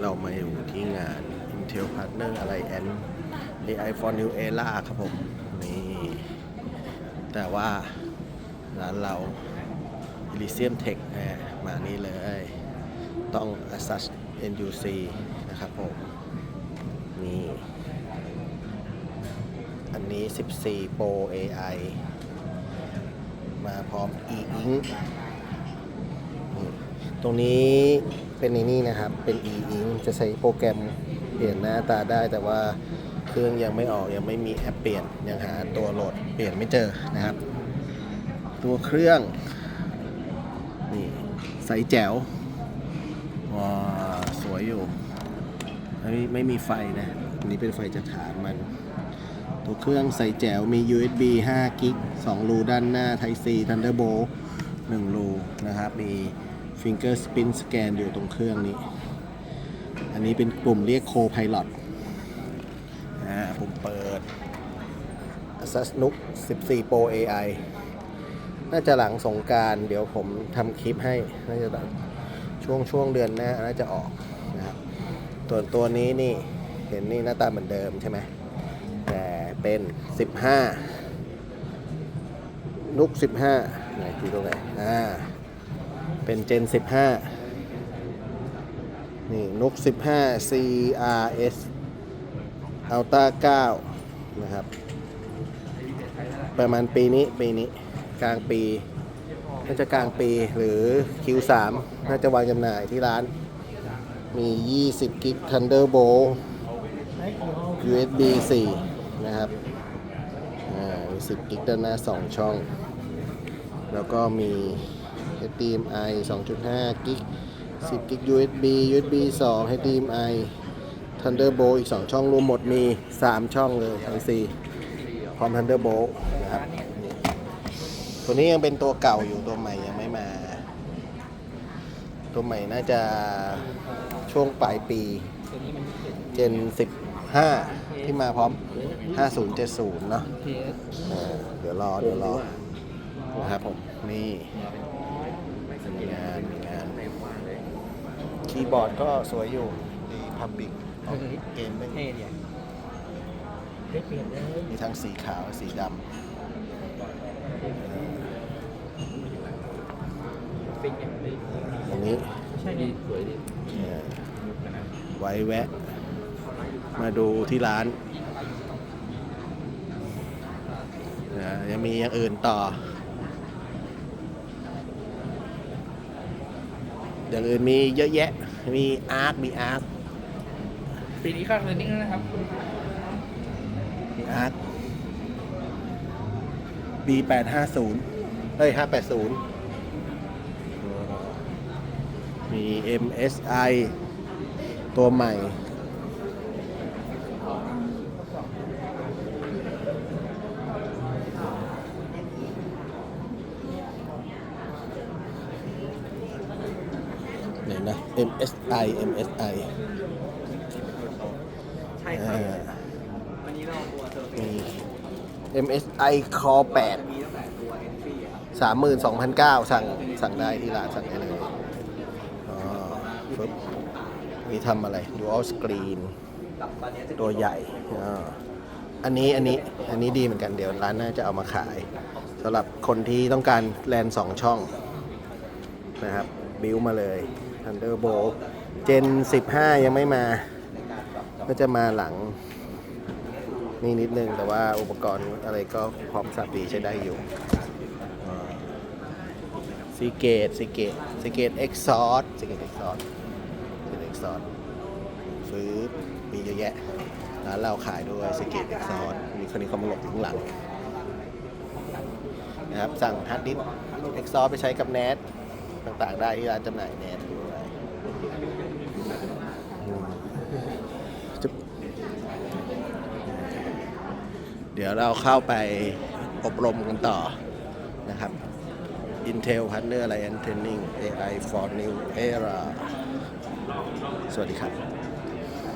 เรามาอยู่ที่งาน Intel Partner Alliance AI for New Era ครับผม นี่ แต่ว่าร้านเรา Elysium Tech นะฮะมานี่เลย ต้อง Asus NUC นะครับผม นี่ อันนี้ 14 Pro AI มาพร้อม e-ink ตรงนี้เป็นในนี่นะครับ เป็น e-ink จะใช้โปรแกรมเปลี่ยนหน้าตาได้ แต่ว่าเครื่องยังไม่ออกยังไม่มีแอปเปลี่ยนยังหาตัวโหลดเปลี่ยนไม่เจอนะครับ ตัวเครื่องนี่ใสแจ๋วว้าสวยอยู่ไม่ไม่มีไฟนะอันนี้เป็นไฟจากฐานมัน ตัวเครื่องใส่แจ๋วมี USB 5 กิก2รูด้านหน้า Type C Thunderbolt 1รูนะครับมี Fingerprint Scan อยู่ตรงเครื่องนี้ อันนี้เป็นปุ่มเรียก Co-Pilot อ่าผมเปิด Asus NUC 14 Pro AI น่าจะหลังสงการเดี๋ยวผมทำคลิปให้ น่าจะช่วงช่วงเดือนหน้าน่าจะออกนะครับตัวนตัวนี้นี่เห็นนี่หน้าตาเหมือนเดิมใช่ไหมแต่เป็น 15 นุก 15ไหนที่ตรงไหนอ่า เป็นเจน 15 นี่นก 15 CRS Ultra 9 นะครับ ประมาณปีนี้ ปีนี้ กลางปี น่าจะกลางปีหรือ Q3 น่าจะวางจำหน่ายที่ร้าน มี 20 กิก Thunderbolt USB 4 นะครับอ่ามี10 กิกด้านหน้า 2 ช่อง แล้วก็มี HDMI 2.5 กิก10 กิก USB USB 2 HDMI Thunderbolt อีก 2 ช่องรวมหมดมี 3 ช่องเลย Type C พร้อม Thunderbolt นะครับ ตัวนี้ยังเป็นตัวเก่าอยู่ตัวใหม่ยังไม่มา ตัวใหม่น่าจะช่วงปลายปี เจน 15 ที่มาพร้อม 5070 เนาะเออเดี๋ยวรอ เดี๋ยวรอนะครับผม นี่ มีงานมีงานคีย์บอร์ดก็สวยอยู่ดีพับบิกเกมไม่เท่ดีได้เปลี่ยนเลยมีทั้งสีขาวสีดฟิกอย่างนี้ำตรงนี้ใช่ดีสวยดีไว้แวะ มาดูที่ร้านนะยังมีอย่างอื่นต่อ อย่างอื่นมีเยอะแยะ มีอาร์ค มีอาร์ค ปีนี้ค่าเทรนนิ่งแล้วนะครับ มีอาร์ค B แปดห้าศูนย์เฮ้ยห้าแปดศูนย์มี MSI ตัวใหม่ นนะ MSI MSI ใช่ครับอ่าวันนี้เราตัวเซอร์เฟมี MSI Core 8มีตั้งแต่ตัว NC ครับสามหมื่นสองพันเก้าสั่งสั่งได้ที่ร้านสั่งได้เลยอ๋อฟึบมีทำอะไร Dual Screen กับตอนนี้จะตัวใหญ่อ่าอันนี้อันนี้อันนี้ดีเหมือนกันเดี๋ยวร้านน่าจะเอามาขายสำหรับคนที่ต้องการแลนสองช่องนะครับ บิวมาเลย Thunderbolt Gen 15 ยังไม่มา ก็จะมาหลัง นี่นิดนึง แต่ว่าอุปกรณ์อะไรก็พร้อมสับดีใช้ได้อยู่ซีเกตซีเกตซีเกตเอ็กซอร์ซีเกตเอ็กซอร์ซีเกตเอ็กซอร์ซื้อมีเยอะแยะร้านเราขายด้วยซีเกตเอ็กซอร์มีคนนี้เขามาหลบอยู่ข้างหลังนะครับสั่งฮาร์ดดิสเอ็กซอร์ไปใช้กับแนทต่างๆ ได้ที่ร้านจำหน่ายแนทด้วยอืมจุ๊บ เดี๋ยวเราเข้าไปอบรมกันต่อนะครับ Intel Partner Alliance Training AI for New Era สวัสดีครับ